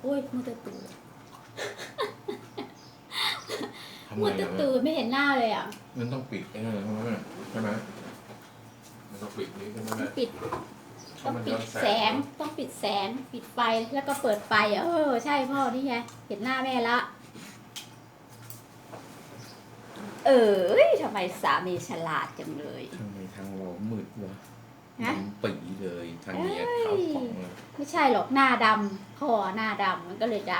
โอ้ยมือตะตูทำมืไงอตะอะตูไม่เห็นหน้าเลยอะมันต้องปิดไอ้นั่นใช่ไหมใช่ไหมมันต้องปิดนี้ใช่ไหมแม่ปิดเพต้อราะงมันปิย้ดอนแสแสงงต้องปิดแสงปิดไฟแล้วก็เปิดไฟอะเออใช่พ่อนี่ไงเห็นหน้าแม่ละ เออทำไมสามีฉลาดจังเลย ทำไมทางเรามืดวะฮะดำปีเลยทางเนี้ยขาวของเลยไม่ใช่หรอกหน้าดำ คอหน้าดำมันก็เลยด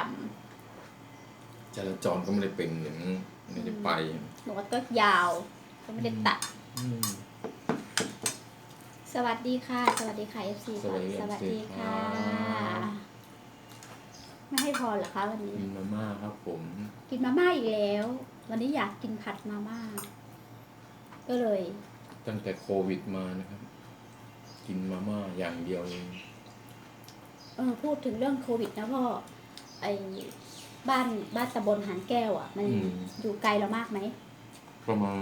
จราจรก็ไม่ได้เป็นอย่างนี้ไม่ได้ไปำหนวดก็ยาว ก็ไม่ได้ตัด อืม สวัสดีค่ะ สวัสดีค่ะ FC สวัสดีสวัสดีค่ะ ครับ ไม่ให้พรเหรอคะวันนี้กินมาม่าครับผมกินมาม่าอีกแล้ว วันนี้อยากกินผัดมาม่า ก็เลย ตั้งแต่โควิดมานะครับ กินมาม่าอย่างเดียวเลย เออพูดถึงเรื่องโควิดนะพ่อไอ้บ้านบ้านตำบลหานแก้วอะ มันอยู่ไกลเรามากไหมประมาณ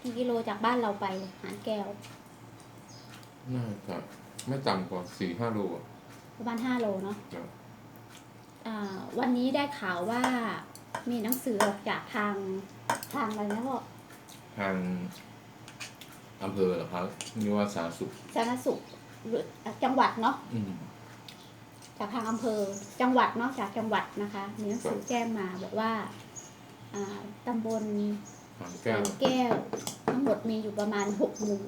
กี่กิโลจากบ้านเราไปหานแก้ว น่าจะไม่ต่ำกว่าสี่ห้าโลอะประมาณห้าโลเนาะครับอ่าวันนี้ได้ข่าวว่ามีหนังสือออกจากทางทางอะไรนะพ่อทางอำเภอเหรอครับนี่ว่าสาธารณสุขสาธารณสุขหรือ จังหวัดเนาะอืมจากทางอำเภอจังหวัดเนาะจากจังหวัดนะคะ มีหนังสือแจ้งมาบอกว่าอ่าตำบลหางแก้วหางแก้ว ทั้งหมดมีอยู่ประมาณหกหมู่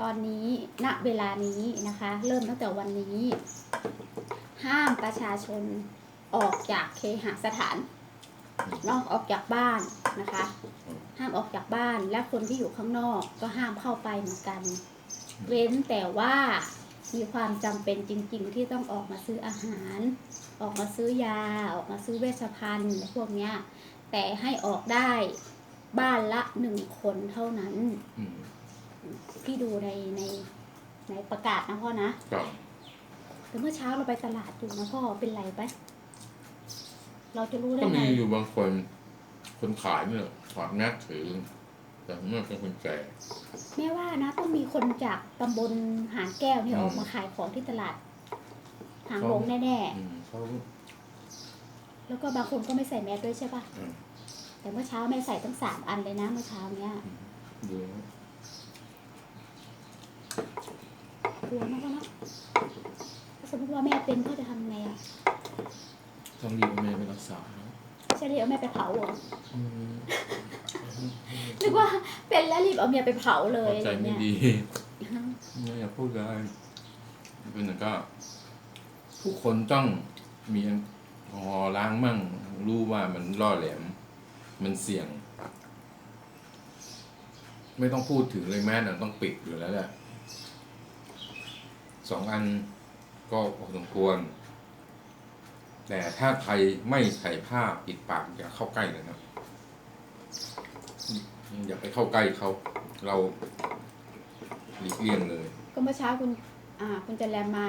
ตอนนี้ณเวลานี้นะคะ เริ่มตั้งแต่วันนี้ ห้ามประชาชนออกจากเคหสถานเนอกออกจากบ้านนะคะ ห้ามออกจากบ้านและคนที่อยู่ข้างนอกก็ห้ามเข้าไปเหมือนกัน เว้นแต่ว่ามีความจำเป็นจริง ๆ ที่ต้องออกมาซื้ออาหาร ออกมาซื้อยา ออกมาซื้อเวชภัณฑ์พวกเนี้ย แต่ให้ออกได้บ้านละหนึ่งคนเท่านั้นอืมพี่ดูในในในประกาศนะพ่อนะครับแต่เมื่อเช้าเราไปตลาดอยู่นะพ่อเป็นไรไปะเราจะรู้ได้ก็ไงมีอยู่บางคน คนขายเนี่ยถอดแมสถือ แต่เมื่อเป็นคนแก่แม่ว่านะต้องมีคนจากตำบลหาดแก้วเนี่ยอืมออกมาขายของที่ตลาด หางลงแน่อืมเขาๆ แล้วก็บางคนก็ไม่ใส่แมสด้วยใช่ปะอืมแต่เมื่อเช้าแม่ใส่ตั้งสามอันเลยนะเมื่อเช้าเนี้ยดูกลัวมากนะถ้าสมมติว่าแม่เป็นก็จะทำไงอะต้องรีบเอาแม่ไปรักษาใช่รีบเอาแม่ไปเผาเหรออืม นึกว่าเป็นแล้วรีบเอาเมียไปเผาเลยเข้าใจอะไรไม่เงี้ยดีไม่อยากพูดเลยเป็นแต่ก็ทุกคนต้องมีแอลกอฮอล์ล้างมั่ง รู้ว่ามันล่อแหลม มันเสี่ยง ไม่ต้องพูดถึงเลยแม่น่ะต้องปิดอยู่แล้วแหละสองอันก็พอสมควร แต่ถ้าใครไม่ใส่ผ้าปิดปากอย่าเข้าใกล้เลยนะ อย่าไปเข้าใกล้เขา เราหลีกเลี่ยงเลย ก็เมื่อเช้าคุณ อ่า คุณจันแรมมา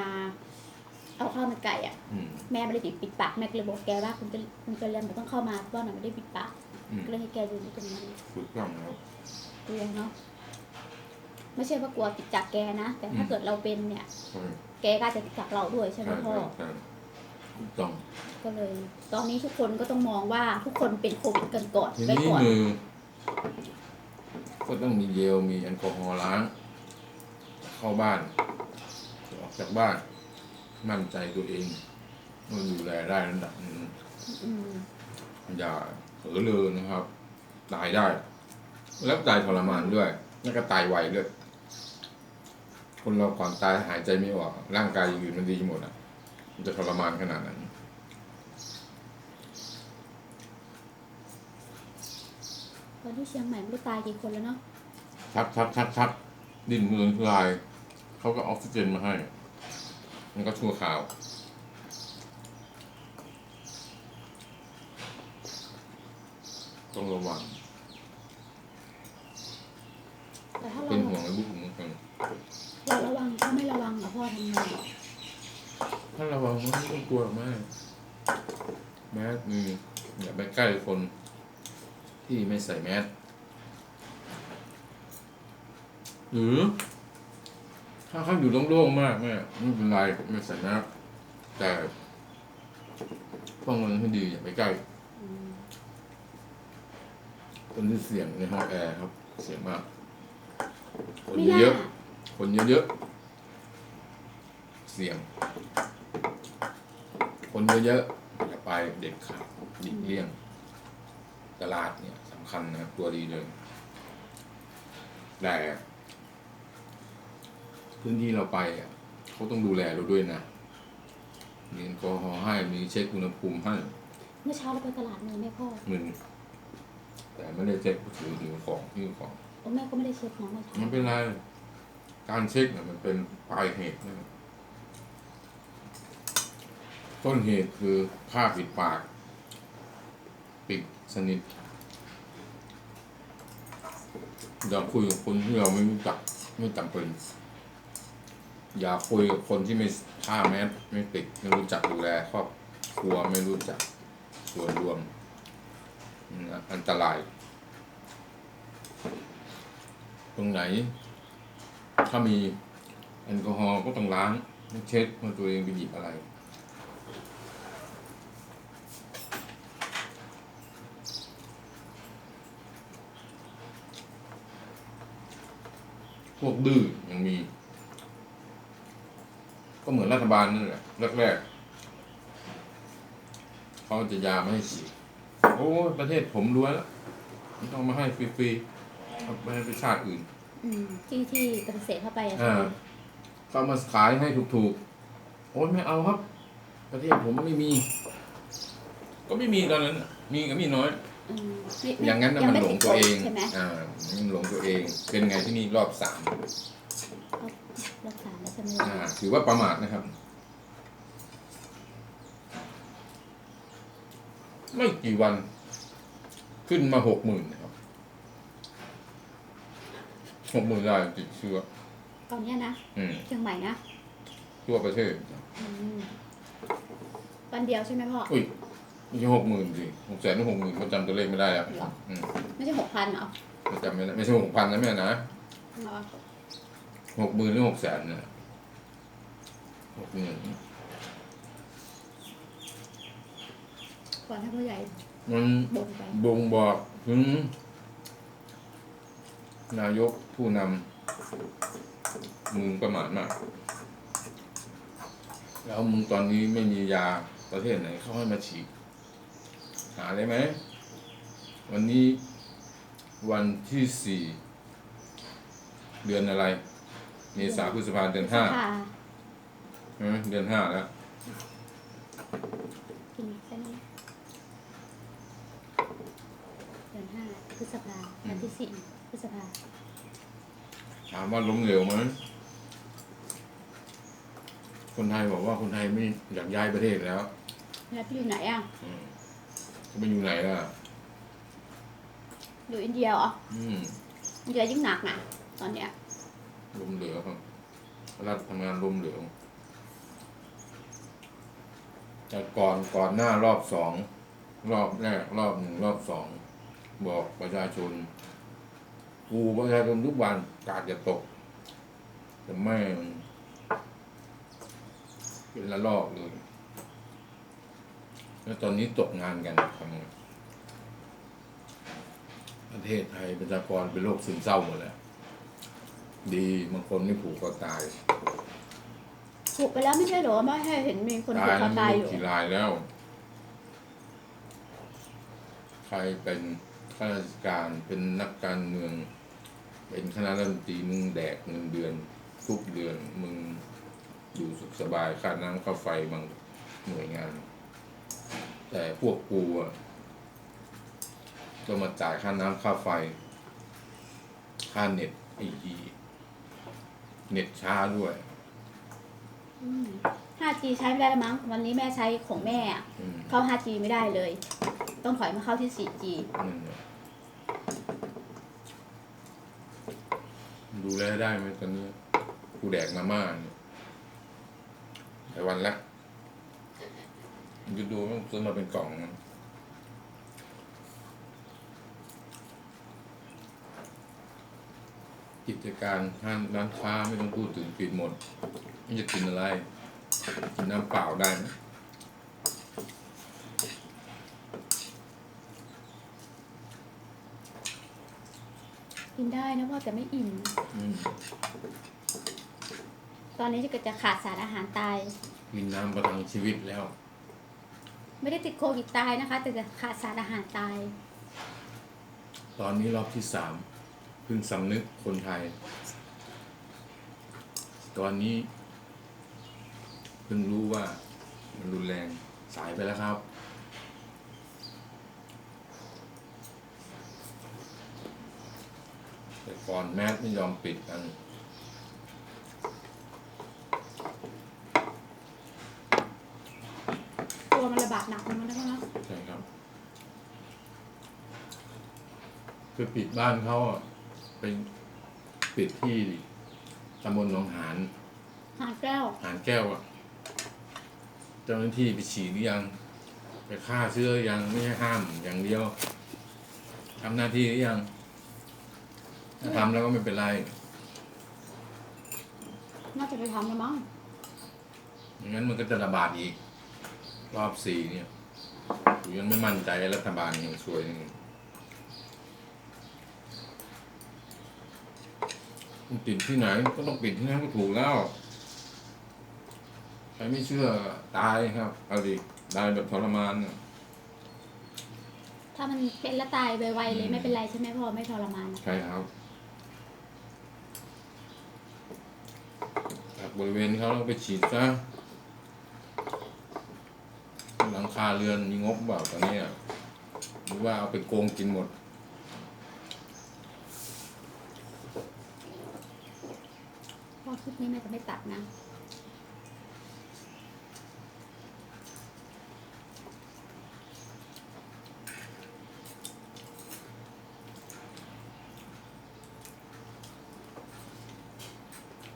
เอาข้าวมันไก่อะ อืม แม่ไม่ได้ปิดปิดปากแม่ก็เลยบอกแกว่าคุณจะคุณจะเรียนมันต้องเข้ามาเพราะว่าหนูไม่ได้ปิดปากอืม ก็เลยให้แกยืนอยู่ตรงนั้นถูกต้องแล้วกลัวเนาะไม่ใช่ว่ากลัวติดจากแกนะแต่ถ้าอืมเกิดเราเป็นเนี่ย ใช่แกก็อาจจะติดจากเราด้วยใช่ไหมใช่พ่อใช่ถูกต้องก็เลย ตอนนี้ทุกคนก็ต้องมองว่าทุกคนเป็นโควิดกันก่อนทีไปนี้ก่อนมือ ก็ต้องมีเยลมีแอลกอฮอล์ล้าง เข้าบ้านออกจากบ้าน มั่นใจตัวเองว่าดูแลได้ระดับหนึงอย่าเผลอเลยนะครับ ตายได้ แล้วตายทรมานด้วยแล้วก็ตายไวด้วยคนเราก่อนตายหายใจไม่ออกร่างกายอย่างอื่นมันดีหมดอะ มันจะทรมานขนาดนั้น ตอนที่เชียงใหม่ไม่รู้ตายกี่คนแล้วเนาะชักชักชักชักดิ้นมือลาย เขาก็ออกซิเจนมาให้ มันก็ชั่วคราว ต้องระวัง แต่ถ้าเราเป็นห่วงไอ้บุกเหมือนกันเราระวังถ้าไม่ระวังเหรอพ่อทำไงถ้าระวังมันไม่ต้องกลัวมากแมสมีอย่าไปใกล้คน ที่ไม่ใส่แมสหรือ ถ้าเขาอยู่โล่งๆมากแม่ไม่เป็นไรไม่ใส่น้ำแต่ป้องกันให้ดีอย่าไปใกล้อืมคนที่เสี่ยงในห้องแอร์ครับ เสี่ยงมาก คนไม่น่าเยอะๆคนเยอะๆเสี่ยง คนเยอะๆอย่าไปเด็ดขาดหลีกเลี่ยง ตลาดเนี่ยสำคัญนะครับตัวดีเลยแต่พื้นที่เราไปอะเขาต้องดูแลเราด้วยนะ มีแอลกอฮอล์ให้มีเช็คอุณหภูมิให้เมื่อเช้าเราไปตลาดมีไหมพ่อมึนแต่ไม่ได้เช็คถือถือของที่ของโอ้แม่ก็ไม่ได้เช็คน้องเมื่อเช้ามันเป็นไรการเช็คเนี่ยมันเป็นปลายเหตุนะต้นเหตุคือผ้าปิดปาก ปิด สนิทอย่าคุยกับคนที่เราไม่รู้จักไม่จำเป็น อย่าคุยกับคนที่ไม่ผ้าแมสไม่ปิดไม่รู้จักดูแลครอบครัวไม่รู้จักส่วนรวม อันตราย ตรงไหน ถ้ามีแอลกอฮอล์ก็ต้องล้างเช็ดว่าตัวเองไปหยิบอะไร พวกดื้อยังมี ก็เหมือนรัฐบาลนั่นแหละแรกๆเขาจะยาไม่ให้ฉีดโอ้ยประเทศผมรวยแล้วไม่ต้องมาให้ฟรีๆเอาไปให้ประชาติอื่น อืมที่ที่ปฏิเสธเข้าไปอะอ่าเขามาขายให้ถูกๆ โอ้ยไม่เอาครับ ประเทศผมไม่มี ก็ไม่มีตอนนั้นน่ะมีก็มีน้อย อืมไม่ไม่อย่างนั้นน่ะยัมันไม่หลงติดตัวเองใช่ไหมอ่ามันหลงตัวเอง เป็นไงที่นี่รอบสามรักษาแล้วใช่ไหมอ่าถือว่าประมาทนะครับ ไม่กี่วัน ขึ้นมาหกหมื่นนะครับหกหมื่นรายติดเชื้อตอนเนี้ยนะอืมเชียงใหม่นะทั่วประเทศอืมวันเดียวใช่ไหมพ่ออุ้ย ไม่ใช่หกหมื่นสิหกแสนหรือหกหมื่นเขาจำตัวเลขไม่ได้แล้วเหรอ อืมไม่ใช่หกพันเหรอเขาจำไม่ได้ไม่ใช่หกพันนะแม่นะเหรอหกหมื่นหรือหกแสนนะหกหมื่นก่อนให้ผู้ใหญ่มันบ่งไปบ่งบอกถึงนายกผู้นำมึงประมาทมาก แล้วมึงตอนนี้ไม่มียาประเทศไหนเขาให้มาฉีด หาได้ไหม วันนี้วันที่สี่เดือนอะไร เมษาพฤษภาเดือนห้าค่ะใช่ไหมเดือนห้าแล้ว กินแค่นี้เดือนห้าพฤษภาวันที่สี่พฤษภาถามว่าล้มเหลวไหมคนไทยบอกว่าคนไทยไม่อยากย้ายประเทศแล้ว แล้วพี่อยู่ไหนอะอืม จะไปอยู่ไหนล่ะ อยู่อินเดียเหรออืมอินเดียยิ่งหนักนะตอนเนี้ยล้มเหลวครับรัฐทำงานล้มเหลวแต่ก่อนก่อนหน้ารอบสองรอบแรก รอบหนึ่งรอบสองบอกประชาชนกูประชาชนทุกวันกาดจะตก แต่แม่งเป็นละลอกเลย แล้วตอนนี้ตกงานกันทำไงประเทศไทยประชากรเป็นโรคซึมเศร้าหมดแล้ว ดีบางคนนี่ผูกคอตายถูกไปแล้วไม่ใช่เหรอไม่ให้เห็นมีคนตาถูกยคอตายอยู่กี่รายแล้ว ใครเป็นข้าราชการเป็นนักการเมือง เป็นคณะรัฐมนตรีมึงแดกเงินเดือน ทุกเดือนมึงอยู่สุขสบายค่าน้ำค่าไฟบางหน่วยงาน แต่พวกกูอะต้องมาจ่ายค่าน้ำค่าไฟ ค่าเน็ตไอทีเน็ตช้าด้วยอืม 5G ใช้ไม่ได้แล้วมั้ง วันนี้แม่ใช้ของแม่อะอืมเข้า 5G ไม่ได้เลย ต้องถอยมาเข้าที่ 4G นั่นแหละดูแลได้ไหมตอนนี้ กูแดกมาม่าเนี่ยหลายวันละ จะดูว่าซื้อมาเป็นกล่องนะกิจการห้างร้านค้าไม่ต้องพูดถึงปิดหมดไม่จะกินอะไร กินน้ำเปล่าได้ไหมกินได้นะพ่อแต่ไม่อิ่ม อืมตอนนี้จะจะขาดสารอาหารตาย กินน้ำประทังชีวิตแล้ว ไม่ได้ติดโควิดตายนะคะ แต่จะขาดสารอาหารตาย ตอนนี้รอบที่สามเพิ่งสำนึกคนไทย ตอนนี้เพิ่งรู้ว่ามันรุนแรงสายไปแล้วครับ แต่ก่อนแมสไม่ยอมปิดกัน ตัวมันระบาดหนักเหมือนกันนะพ่อเนาะ ใช่ครับ คือปิดบ้านเขาอะเป็นปิดที่ตำบลหนองหานหาแก้วหานแก้วอะเจ้าหน้าที่ไปฉีดหรือยัง ไปฆ่าเชื้อหรือยังไม่ใช่ห้ามอย่างเดียวทำหน้าที่หรือยังถ้าทำแล้วก็ไม่เป็นไร น่าจะไปทำแล้วมั้งไม่งั้นมันก็จะระบาดอีก รอบสี่เนี่ยผมยังไม่มั่นใจรัฐบาลยังช่วยยังมัน ติดที่ไหนก็ต้องปิดที่นั่นก็ถูกแล้วใครไม่เชื่อตายครับเอาดิตายแบบทรมานน่ะถ้ามันเป็นแล้วตายไวๆเลยอืมไม่เป็นไรใช่ไหมพ่อไม่ทรมานอะใช่ครับจากบริเวณเขาเราไปฉีดซะหลังคาเรือนมีงบเปล่าตอนนี้อะหรือว่าเอาไปโกงกินหมด พ่อคลิปนี้แม่จะไม่ตัดนะ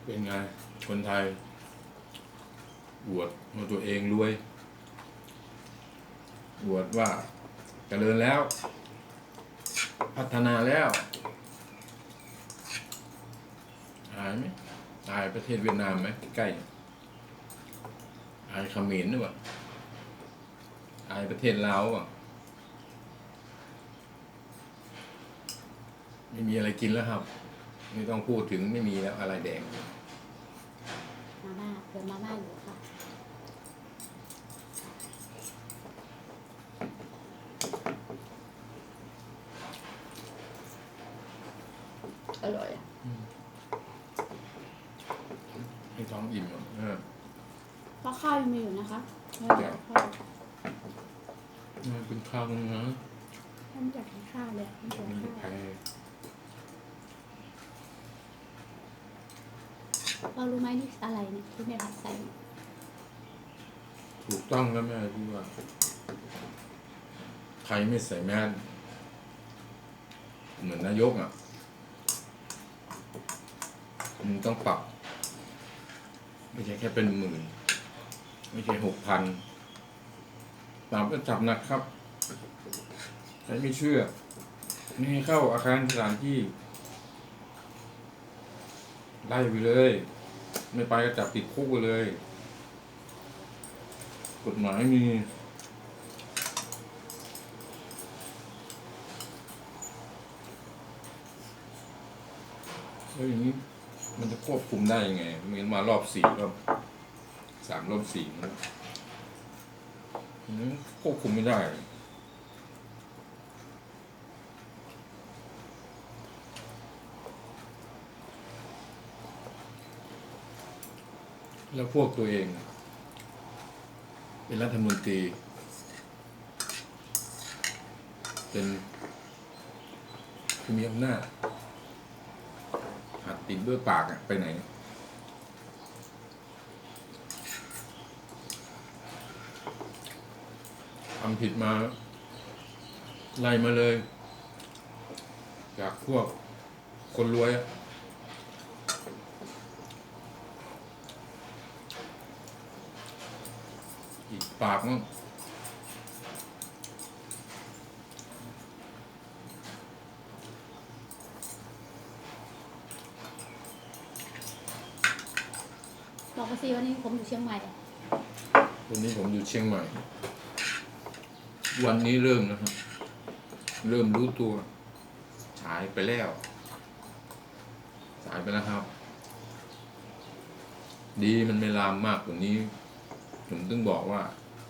เป็นไง คนไทยอวดว่าตัวเองรวยอวดว่าเจริญแล้ว พัฒนาแล้วอายไหมายประเทศเวียดนามไหมใกล้อายเขมรหรือเปล่าอายประเทศลาวเปล่าไม่มีอะไรกินแล้วครับ ไม่ต้องพูดถึงไม่มีแล้วอะไรแดงมาม่าเติมมาม่าอยู่ค่ะอร่อยอะ ให้ท้องอิ่มอะเออเพราะข้าวยังมีอยู่นะคะเดี๋ยวข้าวมันเป็นข้าวนะท่านอยากกินข้าวเลยท่านอยากมันกินแพข้าวงเรารู้ไหมนี่อะไรเนี่ยที่แม่ผัดใส่ถูกต้องแล้วแม่ที่ว่า ใครไม่ใส่แมสเหมือนนายกอะมึงต้องปรับ ไม่ใช่แค่เป็นหมื่น ไม่ใช่หกพันปรับก็จับหนักครับใครไม่เชื่อนี่ให้เข้าอาคารสถานที่ไล่ไปเลย ไม่ไปก็จับติดคุกไปเลย กฎหมายมีแล้วอย่างนี้ มันจะควบคุมได้ยังไงมันมารอบสี่รอบสามรอบสี่มันควบคุมไม่ได้แล้วพวกตัวเอง เป็นรัฐมนตรี เป็นผู้มีอำนาจ ติดด้วยปากอะไปไหน ทำผิดมาไล่มาเลย จากพวกคนรวยอะอีกปากมั้ง สิวันนี้ผมอยู่เชียงใหม่ วันนี้ผมอยู่เชียงใหม่ วันนี้เริ่มนะครับ เริ่มรู้ตัว ฉายไปแล้วฉายไปแล้วครับ ดีมันไม่ลามมากกว่านี้ ผมต้องบอกว่า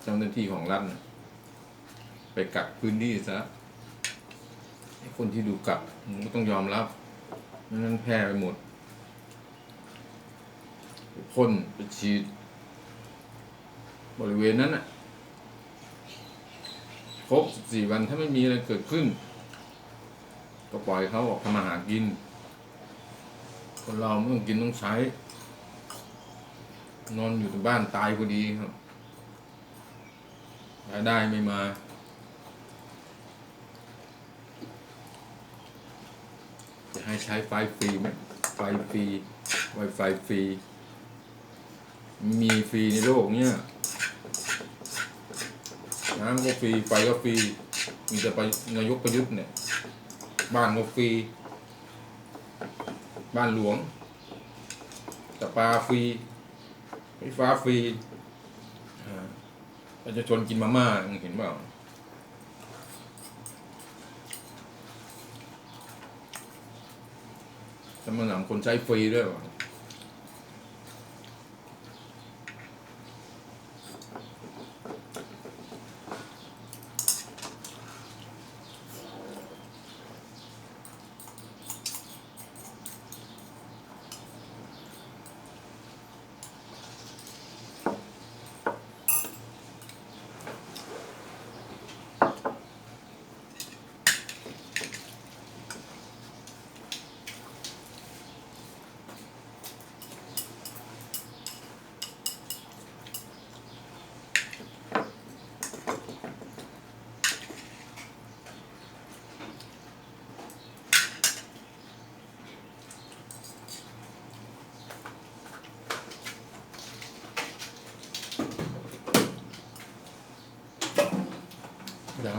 เจ้าหน้าที่ของรัฐนะไปกักพื้นที่ซะคนที่ดูกักมันก็ต้องยอมรับไม่งั้นแพร่ไปหมด พ่นไปฉีด บริเวณนั้นน่ะครบสี่วันถ้าไม่มีอะไรเกิดขึ้น ก็ปล่อยเขาออกทำมาหากิน คนเราไม่ต้องกินต้องใช้ นอนอยู่แต่บ้านตายพอดีครับรายได้ไม่มาจะให้ใช้ไฟฟรีไหมไฟฟรีไวไฟฟรี มีฟรีในโลกเนี้ยน้ำก็ฟรีไฟก็ฟรีมีแต่ไปนายกประยุทธ์เนี่ย บ้านก็ฟรีบ้านหลวงแต่ปลาฟรีไฟฟ้าฟรีประชาชนกินมาม่าเห็นเปล่าจะมาหนำคนใช้ฟรีด้วยวะ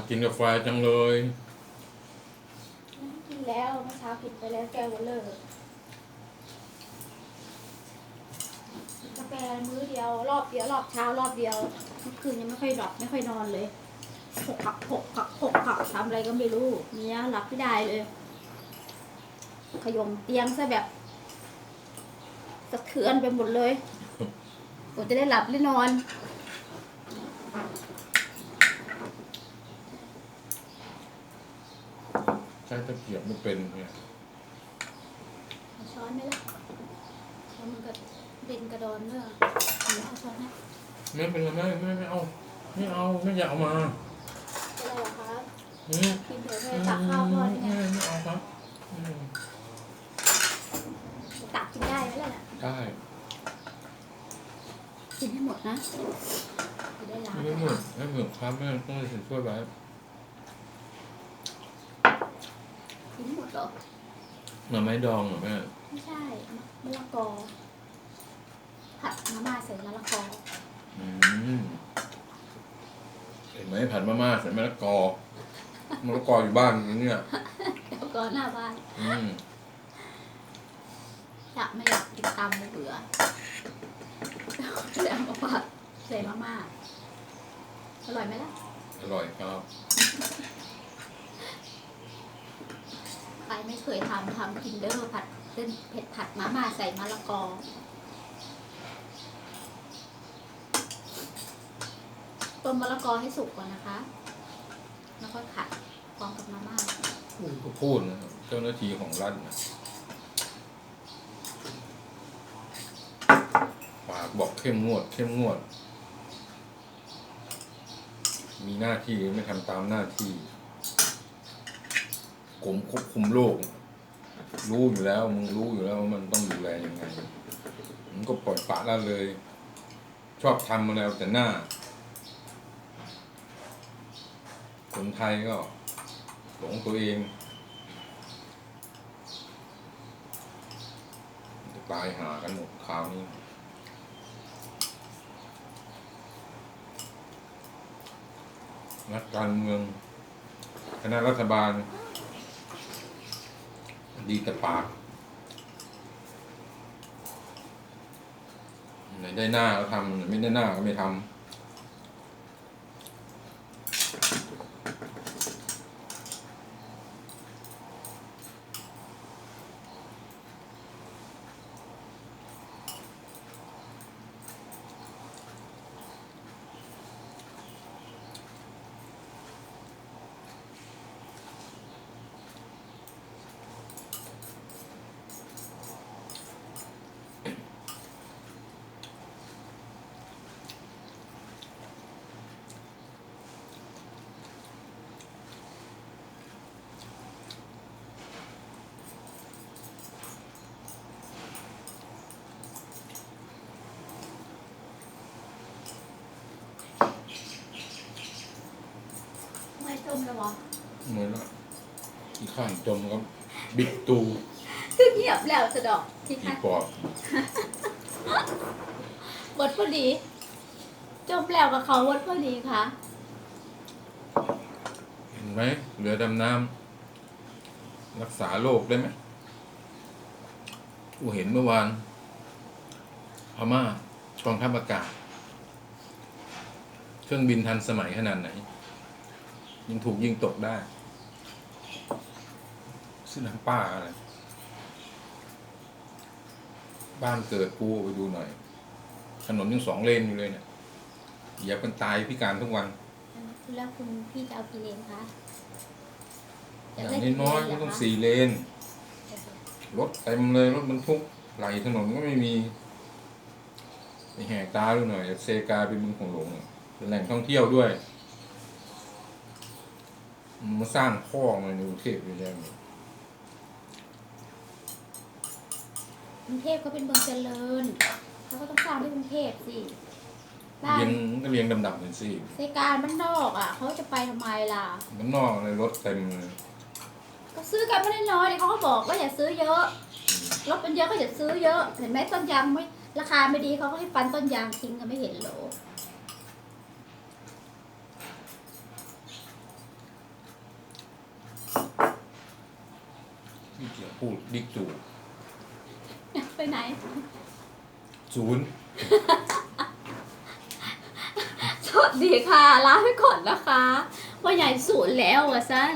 กินกาแฟจังเลยกินแล้วเมื่อเช้ากินไปแล้วแก้ววันเลอร์กาแฟมื้อเดียวรอบเดียวรอบเช้ารอบเดียวเมื่อคืนยังไม่ค่อยหลับไม่ค่อยนอนเลยหกขักหกขักหกขักทำอะไรก็ไม่รู้เนี้ยหลับไม่ได้เลย ขยมเตียงซะแบบสะเทือนไปหมดเลยผมจะได้หลับได้นอน ช้ตะเกียบไม่เป็นเนี่ยเอาช้อนไหมล่ะแล้วมันก็เด่นกระดอนเนอะเอาเอาช้อนนะไม่เป็นไรไม่ไม่ไม่เอาไม่เอาไม่อยากเอามาเป็นไรเหรอครับอืมกินเถอะเธอตักข้าวพ่อที่ไงไม่ไม่เอาครับอืมตักกินได้ไหมล่ะน่ะได้กินให้หมดนะจะได้ล้างไม่เหมือนไม่เหมือนครับแม่ต้องเลยช่วยไว้ กินให้หมด เหรอหน่อไม้ดองเหรอแม่ไม่ใช่มะละกอผัดมาม่าใส่มะละกออืมเห็นไหมผัดมาม่าใส่มะละกอมะละกออยู่บ้านอย่างเนี่ยเดี๋ยวก่อนหน้าบ้านอืมอยากไม่อยากกินตำเลยเบื่อแล้วมาผัดใส่มาม่าอร่อยไหมล่ะ อร่อยครับ ใครไม่เคยทำทำกินเด้อผัดเส้นเผ็ดผัดมาม่าใส่มะละกอต้มมะละกอให้สุกก่อนนะคะ แล้วก็ผัดพร้อมกับมาม่าก็พูดนะเจ้าหน้าที่ของรัฐนะปากบอกเข้มงวด เข้มงวด มีหน้าที่ไม่ทำตามหน้าที่ กรมควบคุมโรครู้อยู่แล้วมึงรู้อยู่แล้วว่ามันต้องดูแลยังไงมึงก็ปล่อยปละละเลย ชอบทำมาแล้วแต่หน้า คนไทยก็หลงตัวเองจะตายหากันหมดคราวนี้นักการเมือง คณะรัฐบาล ดีแต่ปากไหนได้หน้าก็ทำไม่ได้หน้าก็ไม่ทำ ไม่ต้มแล้ววะเหมือนว่าอีกข้างจมก็บิ๊กตูคือเงียบแล้วสะดอกที่อีคัดปอบวดพอดี จบแล้วกับเขาวดพอดีค่ะ เห็นไหมเรือดำน้ำรักษาโรคได้ไหมกูเห็นเมื่อวานพม่ากองทัพอากาศ เครื่องบินทันสมัยขนาดไหน ยังถูกยิงตกได้ซึ่งน้ำป้าอะไรบ้านเกิดกูไปดูหน่อย ถนนยังสองเลนอยู่เลยเนี่ยเหยียบกันตายพิการทุกวัน แล้วคุณพี่จะเอากี่เลนคะอย่างน้อยๆก็ต้องสี่เลน รถเต็มเลยรถบรรทุกไหลถนนก็ไม่มีไปแหกตาดูหน่อยเซกาเป็นบึงของหลงเป็นแหล่งท่องเที่ยวด้วย มันมาสร้างพ่องในกรุงเทพเยอะแยะหมดกรุงเทพเขาเป็นเมืองเจริญเขาก็ต้องสร้างที่กรุงเทพสิบ้านเรียงก็เรียงดำๆเป็นสิเซการบ้านนอกอะเขาจะไปทำไมล่ะ มันนอกเลยรถเต็มเลยก็ซื้อกันไม่ได้น้อยเลยเขาก็บอกว่าอย่าซื้อเยอะรถเป็นเยอะก็อย่าซื้อเยอะ เห็นไหมต้นยางไม่ราคาไม่ดีเขาก็ให้ฟันต้นยางทิ้งกันไม่เห็นเหรอ ที่เกี่ยวพูดดิกจูไปไหน ศูนย์สวัสดีค่ะ ลาไปก่อนนะคะว่าใหญ่ศูนย์แล้วอะสั้น